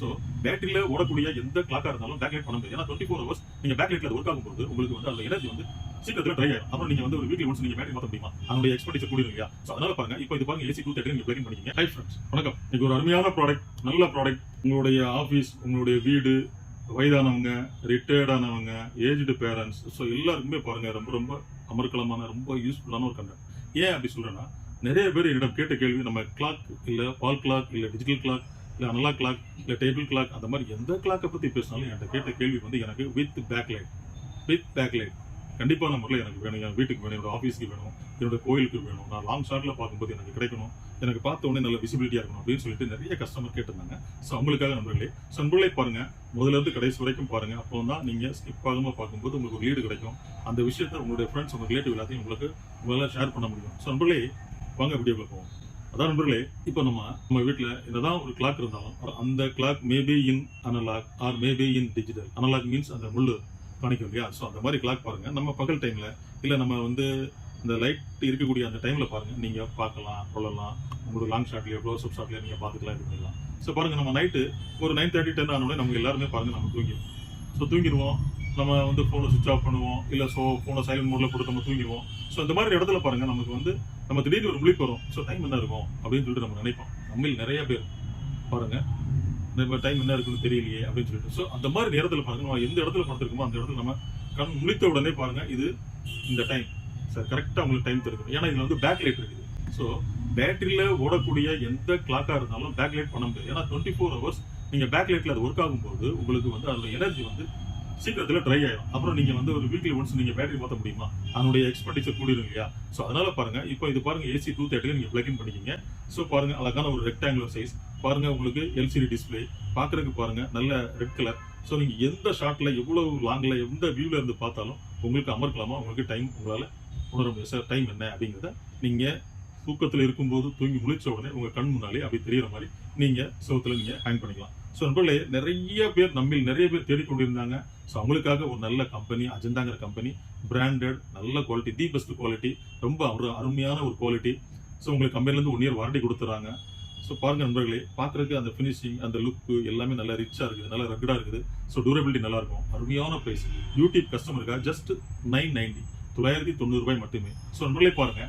So பேட்டரியில் ஓடக்கூடிய எந்த கிளாக்காக இருந்தாலும் பேக்லைட் பண்ண முடியாது. ஏன்னா டுவெண்ட்டி ஃபோர் ஹவர்ஸ் நீங்கள் பேக் ஒர்க் ஆகும்போது உங்களுக்கு வந்து அந்த எனர்ஜி வந்து சீக்கிரத்தில் ட்ரை ஆகும் அப்புறம் நீங்கள் வந்து ஒரு வீக்லி ஒன்ஸ் நீங்கள் பேட்டரி மாற்ற முடியுமா? அதனுடைய எக்ஸ்பெண்டிச்சர் கூடிரும் இல்லையா? ஸோ அதனால பாருங்க இப்போ இது பாருங்க ஏசி டூ தேர்ட்டி நீங்கள் பிளகிங் பண்ணிக்கிங்க. ஹை ஃப்ரெண்ட்ஸ் வணக்கம். இது ஒரு அருமையான ப்ராடக்ட் நல்ல ப்ராடக்ட் உங்களுடைய ஆஃபீஸ் உங்களுடைய வீடு வயதானவங்க ரிட்டையர்டானவங்க ஏஜ்டு பேரண்ட்ஸ் ஸோ எல்லாருக்குமே பாருங்கள் ரொம்ப ரொம்ப அமர்க்கலமான ரொம்ப யூஸ்ஃபுல்லான ஒரு கண்டென்ட் ஏன் அப்படி சொல்கிறேன்னா நிறைய பேர் என்னிடம் கேட்ட கேள்வி நம்ம கிளாக் இல்லை பால் கிளாக் இல்லை டிஜிட்டல் கிளாக் இல்லை அனலாக் கிளாக் இல்லை டேபிள் கிளாக் அந்த மாதிரி எந்த கிளாக்கை பற்றி பேசினாலும் என்கிட்ட கேட்ட கேள்வி வந்து எனக்கு with back light with back light கண்டிப்பான முறையில் எனக்கு வேணும். என் வீட்டுக்கு வேணும் என்னோட ஆஃபீஸ்க்கு வேணும் என்னோட கோயிலுக்கு வேணும். நான் லாங் ஷாட்ல பார்க்கும்போது எனக்கு கிடைக்கணும். எனக்கு பார்த்த உடனே நல்ல விசிபிலிட்டியாக இருக்கணும் அப்படின்னு சொல்லிட்டு நிறைய கஸ்டமர் கேட்டிருந்தாங்க. ஸோ அவங்களுக்காக நண்பர்களே ஸோ நண்பர்களே பாருங்க. முதல்ல இருந்து கடைசி வரைக்கும் பாருங்கள் அப்போ தான் நீங்கள் ஸ்கிப் ஆகாமல் பார்க்கும்போது உங்களுக்கு ஒரு லீடு கிடைக்கும். அந்த விஷயத்தை உங்களுடைய ஃப்ரெண்ட்ஸ் உங்கள் ரிலேட்டிவ் எல்லாத்தையும் உங்களுக்கு உங்களால் ஷேர் பண்ண முடியும். ஸோ நண்பர்களே வாங்க வீடியோக்குள்ள போவோம். அதான் நண்பர்களே இப்போ நம்ம நம்ம வீட்டில் என்னதான் ஒரு கிளாக் இருந்தாலும் அந்த clock maybe in analog or maybe in digital analog means அந்த முள்ளு காணிக்கும் இல்லையா? ஸோ அந்த மாதிரி கிளாக் பாருங்க. நம்ம பகல் டைம்ல இல்லை நம்ம வந்து இந்த லைட் இருக்கக்கூடிய அந்த டைம்ல பாருங்க. நீங்க பார்க்கலாம் கொள்ளலாம். உங்களுக்கு லாங் ஷாட்லயோ க்ளோஸ் அப் ஷாட்லயோ நீங்க பார்த்துக்கலாம் இது பண்ணிக்கலாம் ஸோ பாருங்க நம்ம நைட்டு ஒரு நைன் தேர்ட்டி டென் ஆனோடனே நம்ம எல்லாருமே பாருங்க நம்ம தூங்கிடுவோம். ஸோ தூங்கிடுவோம். நம்ம வந்து ஃபோனை சுவிச் ஆஃப் பண்ணுவோம். இல்லை ஸோ ஃபோனை சைலண்ட் மோடில் போட்டு நம்ம தூங்கிடுவோம். ஸோ இந்த மாதிரி இடத்துல பாருங்கள் நமக்கு வந்து நம்ம திடீர்னு ஒரு முழிப்பு வரும். ஸோ டைம் என்ன இருக்கும்? அப்படின்னு சொல்லிட்டு நம்ம நினைப்போம். நம்மில் நிறைய பேர் பாருங்கள் நம்ம டைம் என்ன இருக்குன்னு தெரியலையே அப்படின்னு சொல்லிட்டு. ஸோ அந்த மாதிரி நேரத்தில் பாருங்கள் நம்ம எந்த இடத்துல படுத்துருக்கோமோ அந்த இடத்துல நம்ம கண் முழித்த உடனே பாருங்கள் இது இந்த டைம் சார் கரெக்டாக உங்களுக்கு டைம் தெரியும் ஏன்னா இதில் வந்து பேக் லைட் இருக்குது ஸோ பேட்டரியில் ஓடக்கூடிய எந்த கிளாக்காக இருந்தாலும் பேக் லைட் பண்ண முடியாது. ஏன்னா டுவெண்ட்டி ஃபோர் ஹவர்ஸ் நீங்கள் பேக் லைட்டில் அது ஒர்க் ஆகும்போது உங்களுக்கு வந்து அதில் எனர்ஜி வந்து சீக்கிரத்தில் ட்ரை ஆயிடும் அப்புறம் நீங்கள் வந்து ஒரு வீக்லி ஒன்ஸ் நீங்கள் பேட்டரி மாற்ற முடியுமா? அதனுடைய எக்ஸ்பெண்டிச்சர் கூடிரும் இல்லையா? ஸோ அதனால் பாருங்கள் இப்போ இது பாருங்கள் ஏசி டூ தேர்ட்டியில் நீங்கள் பிளக் பண்ணிக்கிங்க. ஸோ பாருங்கள் அழகான ஒரு ரெக்டாங்குலர் சைஸ் பாருங்கள் உங்களுக்கு எல்சிடி டிஸ்பிளே பார்க்குறதுக்கு பாருங்கள் நல்ல ரெட் கலர் ஸோ நீங்கள் எந்த ஷார்ட்டில் எவ்வளோ லாங்கில் எந்த வியூவில் இருந்து பார்த்தாலும் உங்களுக்கு அமர்க்கலாமா? உங்களுக்கு டைம் உங்களால் உணர முடியும். சார் டைம் என்ன அப்படிங்கிறத நீங்கள் தூக்கத்தில் இருக்கும்போது தூங்கி முழிச்ச உடனே உங்கள் கண் முன்னாலே அப்படி தெரிகிற மாதிரி நீங்க சுகத்தில் நீங்க ஹேங் பண்ணிக்கலாம். ஸோ நண்பர்களே நிறைய பேர் நம்மில் நிறைய பேர் தேடிக்கொண்டிருந்தாங்க. ஸோ அவங்களுக்காக ஒரு நல்ல கம்பெனி அஜந்தாங்கிற கம்பெனி பிராண்டட் நல்ல குவாலிட்டி தி பெஸ்ட் குவாலிட்டி ரொம்ப ஒரு அருமையான ஒரு குவாலிட்டி ஸோ உங்களுக்கு கம்பெனிலேருந்து ஒன் இயர் வாரண்டி கொடுத்துறாங்க. ஸோ பாருங்க நண்பர்களே பார்க்குறதுக்கு அந்த ஃபினிஷிங் அந்த லுக்கு எல்லாமே நல்லா ரிச்சாக இருக்குது நல்லா ரக்கடாக இருக்குது. ஸோ டூரபிலிட்டி நல்லா இருக்கும். அருமையான ப்ரைஸ் யூடியூப் கஸ்டமருக்காக ஜஸ்ட் நைன் நைன்டி தொள்ளாயிரத்தி தொண்ணூறு ரூபாய் மட்டுமே. ஸோ நண்பர்களே பாருங்க.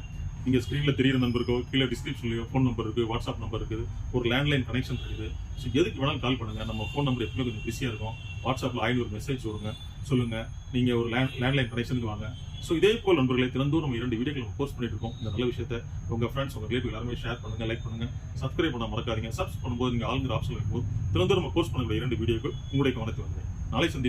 நீங்க ஸ்க்ரீனில் தெரியுற நம்பருக்கோ கீழே டிஸ்கிரிப்ஷன்லையோ ஃபோன் நம்பர் இருக்குது வாட்ஸ்அப் நம்பர் இருக்குது ஒரு லேண்ட்லைன் கனெக்ஷன் இருக்குது ஸோ எதுக்கு வேணாலும் கால் பண்ணுங்க. நம்ம ஃபோன் நம்பர் எப்பவுமே கொஞ்சம் பிஸியா இருக்கும். வாட்ஸ்அப்ல ஒரு மெசேஜ் வருங்க சொல்லுங்க. நீங்க ஒரு லேண்ட் லேண்ட்லைன் கனெக்ஷனுக்கு வாங்க. ஸோ இதே போல் நண்பர்களை திறந்தும் நம்ம இரண்டு வீடியோக்கள் நம்ம போஸ்ட் பண்ணிட்டு இருக்கோம். இந்த நல்ல விஷயத்தை உங்க ஃப்ரெண்ட்ஸ் உங்க ரிலேட்டிவ் எல்லாருமே ஷேர் பண்ணுங்க லைக் பண்ணுங்கள் சப்ஸ்கிரைப் பண்ண மறக்காதீங்க. சப்ஸ் பண்ணும்போது நீங்கள் ஆளுங்கிற ஆப்ஷன் இருக்கும்போது திறந்தும் நம்ம போஸ்ட் பண்ணக்கூடிய இரண்டு வீடியோக்கள் உங்களுடைய கவனத்தில் வந்து நாளை சந்தி